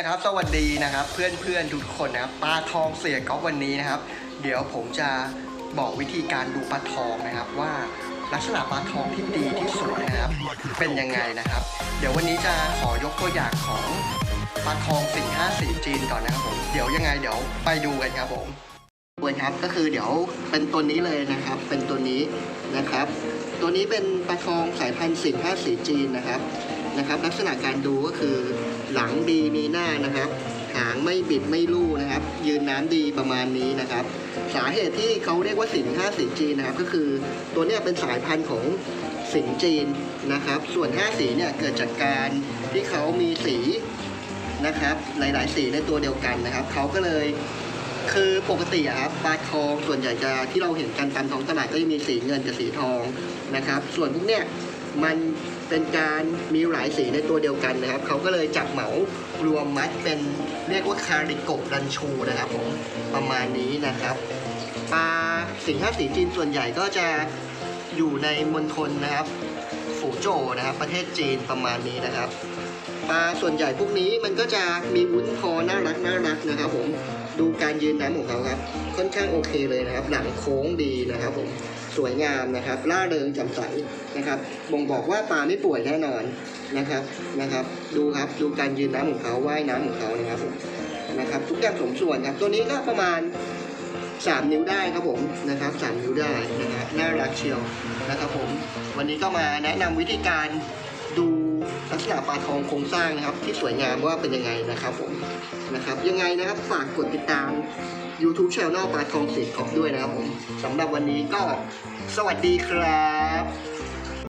นะครับสวัสดีนะครับเพื่อนเพื่อนๆทุกคนนะครับปลาทองเสียก๊อฟวันนี้นะครับ เดี๋ยวผมจะบอกวิธีการดูปลาทองนะครับ ว่าลักษณะปลาทองที่ดีที่สุดนะครับ เป็นยังไงนะครับ เดี๋ยววันนี้จะขอยกตัวอย่างของปลาทองสีห้าสีจีนก่อนนะครับผมเดี๋ยวยังไงเดี๋ยวไปดูกันครับผมตัวครับก็คือเดี๋ยวเป็นตัวนี้เลยนะครับ เป็นตัวนี้นะครับ ตัวนี้เป็นปลาทองสายพันธุ์สิงห้าสีจีนนะครับนะครับ ลักษณะการดูก็คือ ดีมีหน้านะครับ หางไม่บิดไม่ลู่นะครับ ยืนน้ำดีประมาณนี้นะครับ สาเหตุที่เขาเรียกว่าสิงห้าสีจีนนะครับ ก็คือตัวเนี้ยเป็นสายพันธุ์ของสิงจีนนะครับ ส่วนห้าสีเนี่ยเกิดจากการที่เขามีสีนะครับ หลาย ๆ สีในตัวเดียวกันนะครับ เขาก็เลยคือปกติครับปลาทองส่วนใหญ่จะที่เราเห็นกันตามท้องตลาดก็จะมีสีเงินกับสีทองนะครับ ส่วนพวกเนี้ย มันเป็นการมีหลายสีในตัวเดียวกันนะครับ เขาก็เลยจับเหมารวมมัดเป็นเรียกว่าคาริโกะรันชูนะครับผมประมาณนี้นะครับปลาสิงห้าสีจีนส่วนใหญ่ก็จะอยู่ในมณฑลนะครับฝูโจวนะครับ ประเทศจีนประมาณนี้นะครับปลาส่วนใหญ่พวกนี้มันก็จะมีวุ้นคอน่ารักน่ารักนะครับผมดูการยืนน้ำของเขาครับค่อนข้างโอเคเลยนะครับ หลังโค้งดีนะครับผม สวยงามนะครับร่าเริงแจ่มใสนะครับบ่งบอกว่าปลาไม่ป่วยแน่นอนนะครับนะครับ ดูครับดูการยืนน้ำของเขาว่ายน้ำของเขานะครับนะครับทุกอย่างสมส่วนครับ ตัวนี้ก็ประมาณ 3 นิ้วได้ครับผมนะครับ3นิ้วได้นะฮะน่ารักเชียวนะครับผมวันนี้ก็มาแนะนำวิธีการ ดูลักษณะปลาทองโครงสร้างนะครับ ที่สวยงามว่าเป็นยังไงนะครับผมนะครับ ยังไงนะครับฝากกดติดตาม YouTube Channel ปลาทองเสียงกอบด้วยนะครับผมสำหรับวันนี้ก็สวัสดีครับ